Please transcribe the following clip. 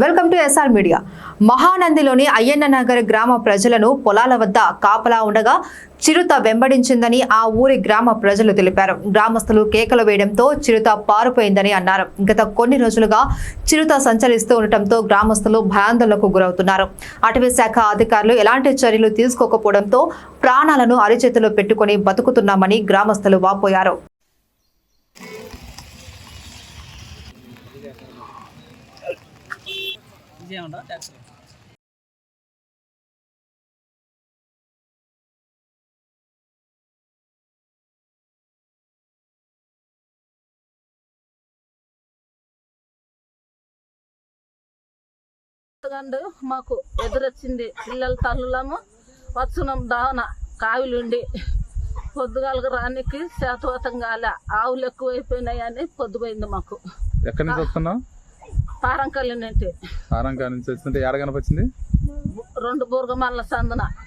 Welcome to SR media. మహానందిలోని Ayyanna Nagar గ్రామ ప్రజలను పొలాల వద్ద కాపలా ఉండగా చిరుత వెంబడించిందని ఆ ఊరి గ్రామ ప్రజలు తెలిపారు. గ్రామస్తులు కేకలు వేయడంతో చిరుత పారిపోయిందని అన్నారు. గత కొన్ని రోజులుగా చిరుత సంచరిస్తూ ఉండటంతో గ్రామస్తులు భయాందోళనకు గురవుతున్నారు. అటవీ శాఖ అధికారులు ఎలాంటి చర్యలు తీసుకోకపోవడంతో ప్రాణాలను అరిచేతిలో పెట్టుకుని బతుకుతున్నామని గ్రామస్తులు వాపోయారు. ఇదేమంటా ట్యాక్సీ గండు మాకు ఎదురొచ్చింది పిల్లల తల్లులము వచ్చునం దావన కావిలుండి పొద్దుగాలకు రానికి శాతవతం కాలే ఆవులు ఎక్కువైపోయినాయని పొద్దుపోయింది మాకు. ఎక్కడి నుంచి వస్తున్నావు? పారంకల్లి నుండి ఆరంకా నుంచి వచ్చింటే ఏడ కనిపించింది రెండు బుర్గమల్ల సందున.